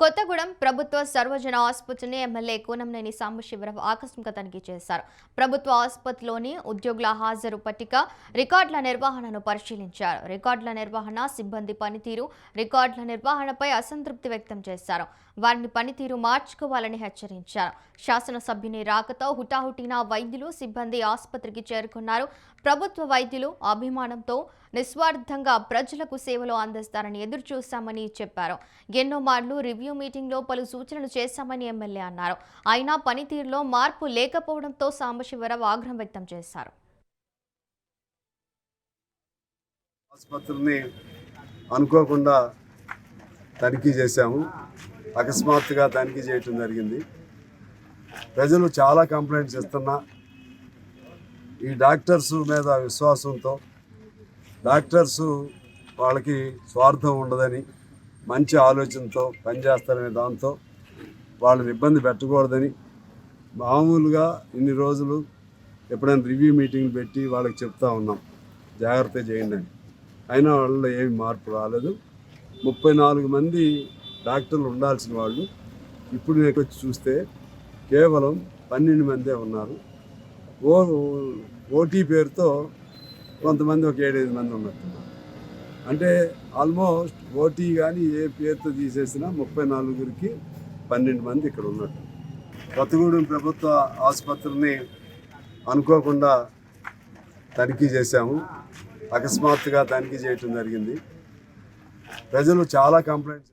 కొత్తగూడెం ప్రభుత్వ సర్వజన ఆసుపత్రిని ఎమ్మెల్యే కూనంనేని సాంబశివరావు ఆకస్మిక తనిఖీ చేశారు. ప్రభుత్వ ఆసుపత్రిలోని ఉద్యోగుల హాజరు పట్టిక రికార్డుల నిర్వహణను పరిశీలించారు. రికార్డుల నిర్వహణ సిబ్బంది పనితీరు రికార్డుల నిర్వహణపై అసంతృప్తి వ్యక్తం చేశారు. వారిని పనితీరు మార్చుకోవాలని హెచ్చరించారు. శాసనసభ్యుని రాకతో హుటాహుటిన వైద్యులు సిబ్బంది ఆసుపత్రికి చేరుకున్నారు. ప్రభుత్వ వైద్యులు అభిమానంతో నిస్వార్థంగా ప్రజలకు సేవలు అందిస్తారని ఎదురు చూశామని చెప్పారు. ఎన్నో మార్లు రివ్యూ మీటింగ్లో పలు సూచనలు చేశామని ఎమ్మెల్యే అన్నారు. అయినా పనితీరులో మార్పు లేకపోవడంతో సాంబశివరావు ఆగ్రహం వ్యక్తం చేశారు. ఆసుపత్రిని అనుకోకుండా తనిఖీ చేశాము. అకస్మాత్తుగా తనిఖీ చేయటం జరిగింది. ప్రజలు చాలా కంప్లైంట్స్ ఇస్తున్నా. ఈ డాక్టర్స్ మీద విశ్వాసంతో డాక్టర్స్ వాళ్ళకి స్వార్థం ఉండదని మంచి ఆలోచనతో పనిచేస్తారనే దాంతో వాళ్ళని ఇబ్బంది పెట్టకూడదని మామూలుగా ఇన్ని రోజులు ఎప్పుడైనా రివ్యూ మీటింగ్ పెట్టి వాళ్ళకి చెప్తా ఉన్నాం. జాగ్రత్త చేయండి అని. అయినా వాళ్ళలో ఏమి మార్పు రాలేదు. ముప్పై నాలుగు మంది డాక్టర్లు ఉండాల్సిన వాళ్ళు ఇప్పుడు నేను వచ్చి చూస్తే కేవలం పన్నెండు మందే ఉన్నారు. ఓ ఓటీ పేరుతో కొంతమంది ఒక ఏడైదు మంది ఉన్నారు. అంటే ఆల్మోస్ట్ ఓటీ కానీ ఏ పేరుతో తీసేసినా ముప్పై నాలుగురికి పన్నెండు మంది ఇక్కడ ఉన్నట్టు. కొత్తగూడెం ప్రభుత్వ ఆసుపత్రిని అనుకోకుండా తనిఖీ చేశాము. అకస్మాత్తుగా తనిఖీ చేయటం జరిగింది. ప్రజలు చాలా కంప్లైంట్స్